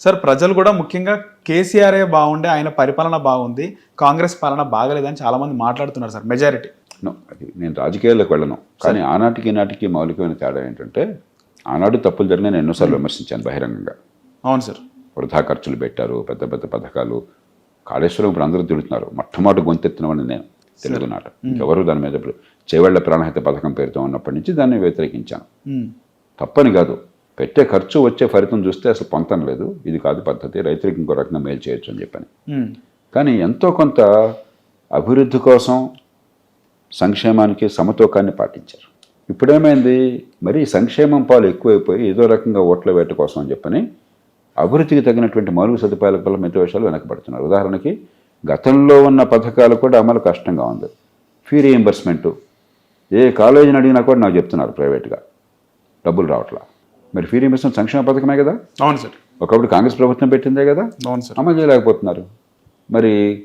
Sir ప్రజలు కూడా ముఖ్యంగా కేసీఆరే బాగుండే ఆయన పరిపాలన బాగుంది కాంగ్రెస్ పాలన బాగలేదని చాలా మంది మాట్లాడుతున్నారు సార్ మెజారిటీ. అది నేను రాజకీయాల్లోకి వెళ్ళను. కానీ ఆనాటికి ఈనాటికి మౌలికమైన తేడా ఏంటంటే ఆనాడు తప్పులు జరిగిన నేను ఎన్నోసార్లు విమర్శించాను బహిరంగంగా. అవును సార్. వృధా ఖర్చులు పెట్టారు పెద్ద పెద్ద పథకాలు. కాళేశ్వరం ఇప్పుడు అందరూ తిడుతున్నారు. మొట్టమొదటి గొంతెత్తినవాడిని నేను తెలుగునాట. ఎవరు దాని మీద ఇప్పుడు చేవెళ్ళ ప్రాణహిత పథకం పేరుతో ఉన్నప్పటి నుంచి దాన్ని వ్యతిరేకించాను. తప్పని కాదు. పెట్టే ఖర్చు వచ్చే ఫలితం చూస్తే అసలు పొంతం లేదు. ఇది కాదు పద్ధతి. రైతులకు ఇంకో రకంగా మేలు చేయొచ్చు అని చెప్పని. కానీ ఎంతో కొంత అభివృద్ధి కోసం సంక్షేమానికి సమతూకాన్ని పాటించారు. ఇప్పుడేమైంది? మరి సంక్షేమం పాలు ఎక్కువైపోయి ఏదో రకంగా ఓట్ల వేట కోసం అని చెప్పని అభివృద్ధికి తగినటువంటి మౌలిక సదుపాయాల వల్ల మిగతా విషయాలు వెనకబడుతున్నారు. ఉదాహరణకి గతంలో ఉన్న పథకాలు కూడా అమలు కష్టంగా ఉంది. ఫీ రీఎంబర్స్మెంటు ఏ కాలేజీని అడిగినా కూడా నాకు చెప్తున్నారు ప్రైవేట్గా. డబ్బులు రావట్లా. మరి ఫీ రీఎంబర్స్మెంట్ సంక్షేమ పథకమే కదా? అవును సార్. ఒకప్పుడు కాంగ్రెస్ ప్రభుత్వం పెట్టిందే కదా? అవును సార్. అమలు చేయలేకపోతున్నారు. మరి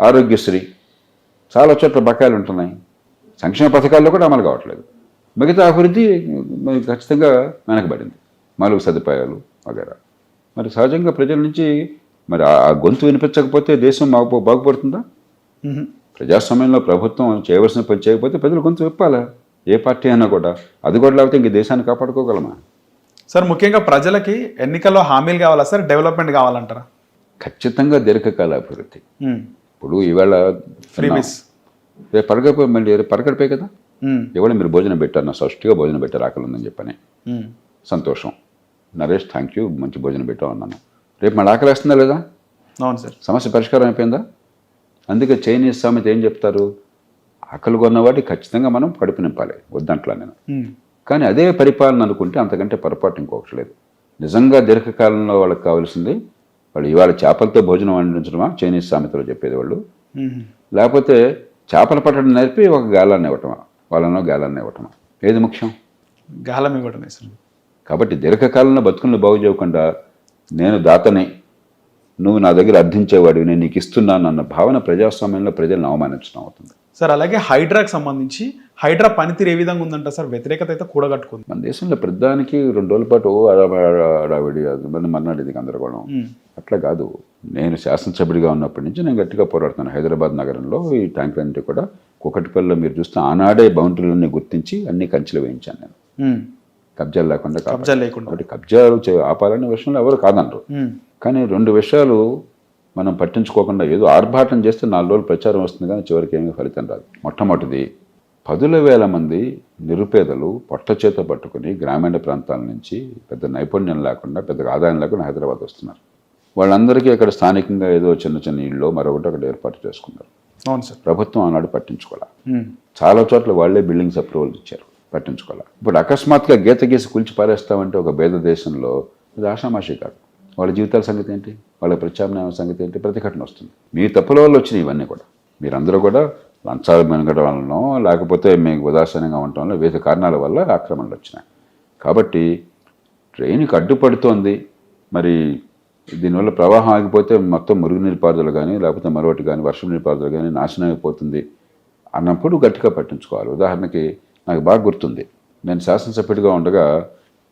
ఆరోగ్యశ్రీ చాలా చోట్ల బకాయిలు ఉంటున్నాయి. సంక్షేమ పథకాల్లో కూడా అమలు కావట్లేదు. మిగతా అభివృద్ధి ఖచ్చితంగా వెనకబడింది. మౌలిక సదుపాయాలు వగేరా. మరి సహజంగా ప్రజల నుంచి మరి ఆ గొంతు వినిపించకపోతే దేశం బాగు బాగుపడుతుందా? ప్రజాస్వామ్యంలో ప్రభుత్వం చేయవలసిన పని చేయకపోతే ప్రజలు గొంతు విప్పాలా? ఏ పార్టీ అయినా కూడా. అది కూడా లేకపోతే ఇంక దేశాన్ని కాపాడుకోగలమా? సార్ ముఖ్యంగా ప్రజలకి ఎన్నికల్లో హామీలు కావాలా సార్ డెవలప్మెంట్ కావాలంటారా? ఖచ్చితంగా దీర్ఘకాల అభివృద్ధి ఇప్పుడు ఈవేళ ఫ్రీబీస్ రేపు పరగడిపోయి మళ్ళీ రేపు పరగడిపోయి కదా? ఇవాళ మీరు భోజనం పెట్టారు నా సృష్టిగా భోజనం పెట్టారు ఆకలి ఉందని చెప్పని. సంతోషం. నరేష్ థ్యాంక్ యూ మంచి భోజనం పెట్టావు అన్నాను. రేపు మళ్ళీ ఆకలి వేస్తుందా లేదా? అవును సార్. సమస్య పరిష్కారం అయిపోయిందా? అందుకే చైనీస్ సామెత ఏం చెప్తారు? ఆకలి కొన్నవాటి ఖచ్చితంగా మనం కడుపు నింపాలి. వద్దంట్లా నేను. కానీ అదే పరిపాలన అనుకుంటే అంతకంటే పొరపాటు ఇంకొకటి లేదు. నిజంగా దీర్ఘకాలంలో వాళ్ళకి కావాల్సింది వాళ్ళు ఇవాళ చేపలతో భోజనం వండించడమా? చైనీస్ సామెతలో చెప్పేది వాళ్ళు. లేకపోతే చేపలు పట్టడం నేర్పి ఒక గాలాన్ని ఇవ్వటమా? వాళ్ళనో గాలాన్ని ఇవ్వటమా? ఏది ముఖ్యం? గాలం ఇవ్వడమే సార్ కాబట్టి దీర్ఘకాలంలో బతుకులను బాగు చేయకుండా నేను దాతని నువ్వు నా దగ్గర అర్థించేవాడివి నేను నీకు ఇస్తున్నాను అన్న భావన ప్రజాస్వామ్యంలో ప్రజలను అవమానించడం అవుతుంది. సార్ అలాగే హైడ్రాకి సంబంధించి హైడ్రా పనితీరు ఏ విధంగా ఉందంట సార్? వ్యతిరేకత అయితే కూడగట్టుకుంది. మన దేశంలో ప్రధానికి రెండు రోజుల పాటు అడావిడి మన మర్నాడు ఇది గందరగోళం. అట్లా కాదు. నేను శాసనసభ్యుడిగా ఉన్నప్పటి నుంచి నేను గట్టిగా పోరాడుతాను హైదరాబాద్ నగరంలో ఈ ట్యాంకులన్నీ కూడా కుకటిపల్లిలో మీరు చూస్తే ఆనాడే బౌండరీలన్నీ గుర్తించి అన్ని కంచెలు వేయించాను నేను. కబ్జాలు లేకుండా కాపాడాను. కబ్జా లేకుండా. కాబట్టి కబ్జాలు ఆపాలనే విషయంలో ఎవరు కాదనరు. కానీ రెండు విషయాలు మనం పట్టించుకోకుండా ఏదో ఆర్భాటం చేస్తే నాలుగు రోజులు ప్రచారం వస్తుంది కానీ చివరికి ఏమీ ఫలితం రాదు. మొట్టమొదటిది పదుల వేల మంది నిరుపేదలు పొట్ట చేత పట్టుకుని గ్రామీణ ప్రాంతాల నుంచి పెద్ద నైపుణ్యం లేకుండా పెద్దగా ఆదాయం లేకుండా హైదరాబాద్ వస్తున్నారు. వాళ్ళందరికీ అక్కడ స్థానికంగా ఏదో చిన్న చిన్న ఇళ్ళు మరొకటి అక్కడ ఏర్పాటు చేసుకున్నారు. అవును సార్. ప్రభుత్వం ఆనాడు పట్టించుకోవాలి చాలా చోట్ల వాళ్ళే బిల్డింగ్స్ అప్రూవల్ ఇచ్చారు. పట్టించుకోవాలి ఇప్పుడు అకస్మాత్తుగా గీత గీసి కూల్చి పారేస్తామంటే ఒక భేద దేశంలో ఇది ఆషామాషి కాదు. వాళ్ళ జీవితాల సంగతి ఏంటి? వాళ్ళ ప్రత్యామ్నాయం సంగతి ఏంటి? ప్రతిఘటన వస్తుంది. మీ తప్పుల వల్ల వచ్చినాయి ఇవన్నీ కూడా. మీరందరూ కూడా లంచాలు మెనగడం వలనో లేకపోతే మీకు ఉదాసీనంగా ఉండటం వల్ల వివిధ కారణాల వల్ల ఆక్రమణలు వచ్చినాయి. కాబట్టి ట్రైన్కి అడ్డుపడుతోంది మరి దీనివల్ల ప్రవాహం ఆగిపోతే మొత్తం మురుగునీరు పారుదల కానీ లేకపోతే మరొకటి కానీ వర్షం నీరు పారుదల కానీ నాశనం అయిపోతుంది అన్నప్పుడు గట్టిగా పట్టించుకోవాలి. ఉదాహరణకి నాకు బాగా గుర్తుంది. నేను శాసనసభ్యుడిగా ఉండగా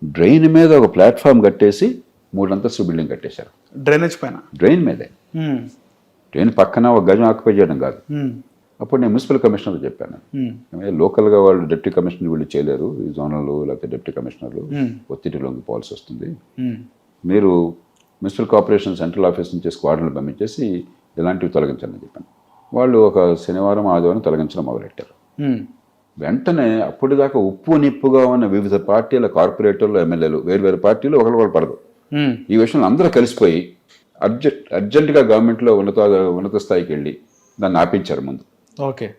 డ్రైన్ మీద ఒక ప్లాట్ఫామ్ కట్టేసి మూడంతస్తు బిల్డింగ్ కట్టేశారు. డ్రైనేజ్ పైన? డ్రైన్ మీదే. డ్రైన్ పక్కన ఒక గజం ఆక్యుపై చేయడం కాదు. అప్పుడు నేను మున్సిపల్ కమిషనర్ చెప్పాను. లోకల్గా వాళ్ళు డిప్యూటీ కమిషనర్ వీళ్ళు చేయలేరు ఈ జోనల్ లేకపోతే డిప్యూటీ కమిషనర్లు ఒత్తిడి లొంగిపోవాల్సి వస్తుంది. మీరు మున్సిపల్ కార్పొరేషన్ సెంట్రల్ ఆఫీస్ నుంచి స్క్వాడ్లను పంపించేసి ఇలాంటివి తొలగించండి చెప్పాను. వాళ్ళు ఒక శనివారం ఆదివారం తొలగించడం మొదలెట్టారు. వెంటనే అప్పటిదాకా ఉప్పు నిప్పుగా ఉన్న వివిధ పార్టీల కార్పొరేటర్లు ఎమ్మెల్యేలు వేరు వేరు పార్టీలు ఒకరు ఒకరు పడదు ఈ విషయంలో అందరూ కలిసిపోయి అర్జెంట్ అర్జెంటుగా గవర్నమెంట్లో ఉన్నత ఉన్నత స్థాయికి వెళ్ళి దాన్ని ఆపించారు ముందు. ఓకే.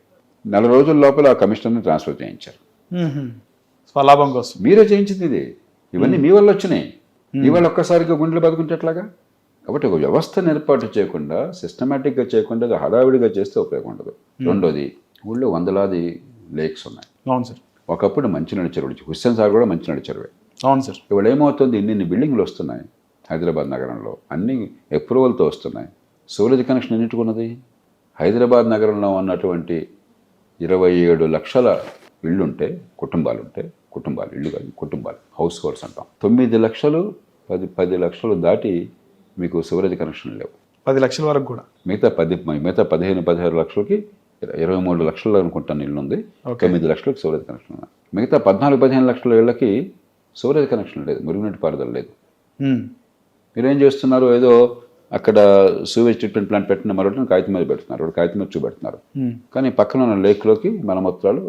నెల రోజుల లోపల ఆ కమిషనర్ని ట్రాన్స్ఫర్ చేయించారు. స్వలాభం కోసం. మీరే చేయించింది ఇది. ఇవన్నీ మీ వల్ల వచ్చినాయి. ఇవాళ ఒక్కసారిగా గుండెలు బతుకుంటే ఎట్లాగా? కాబట్టి ఒక వ్యవస్థను ఏర్పాటు చేయకుండా సిస్టమేటిక్గా చేయకుండా హడావిడిగా చేస్తే ఉపయోగం ఉండదు. రెండోది ఊళ్ళో వందలాది లేక్స్ ఉన్నాయి. అవును సార్. ఒకప్పుడు మంచినీళ్ళ చెరువులు హుస్సేన్ సార్ కూడా మంచినీళ్ళ చెరువే అవును సార్. ఇవాళ ఏమవుతుంది? ఇన్ని ఇన్ని బిల్డింగ్లు వస్తున్నాయి హైదరాబాద్ నగరంలో. అన్ని అప్రూవల్తో వస్తున్నాయి. సూరజ్ కనెక్షన్ ఎన్నిటికున్నది హైదరాబాద్ నగరంలో ఉన్నటువంటి ఇరవై ఏడు లక్షల ఇళ్ళుంటే కుటుంబాలు ఉంటే కుటుంబాలు ఇల్లు కాదు కుటుంబాలు హౌస్ హోల్డ్స్ అంటాం. తొమ్మిది లక్షలు పది పది లక్షలు దాటి మీకు సివరేజ్ కనెక్షన్ లేవు. పది లక్షల వరకు కూడా. మిగతా పది మిగతా పదిహేను పదిహేను లక్షలకి ఇరవై మూడు లక్షలు అనుకుంటాను ఇల్లు ఉంది. తొమ్మిది లక్షలకు సివరేజ్ కనెక్షన్ ఉంది. మిగతా పద్నాలుగు పదిహేను లక్షల ఇళ్ళకి సివరేజ్ కనెక్షన్ లేదు. మురుగునీటి పారుదల లేదు. మీరేం చేస్తున్నారు? ఏదో అక్కడ సూవేజ్ ట్రీట్మెంట్ ప్లాంట్ పెట్టిన మరొకటి కాగితం మీద పెడుతున్నారు. ఒకటి కాగితం మీద చూపెడుతున్నారు. కానీ పక్కన ఉన్న లేక్లోకి మలమూత్రాలు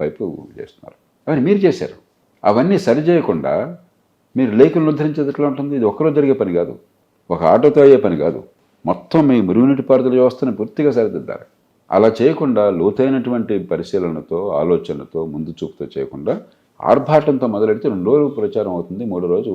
పైపు చేస్తున్నారు. అవన్నీ మీరు చేశారు. అవన్నీ సరి చేయకుండా మీరు లేకులను ఉద్ధరించేది ఎట్లా ఉంటుంది? ఇది ఒక్కరోజు జరిగే పని కాదు. ఒక ఆటోతో అయ్యే పని కాదు. మొత్తం మీ మురుగునీటి పారుదల వ్యవస్థను పూర్తిగా సరిదిద్దారు అలా చేయకుండా లోతైనటువంటి పరిశీలనతో ఆలోచనతో ముందు చూపుతో చేయకుండా ఆర్భాటంతో మొదలెడితే రెండు రోజులు ప్రచారం అవుతుంది. మూడో రోజు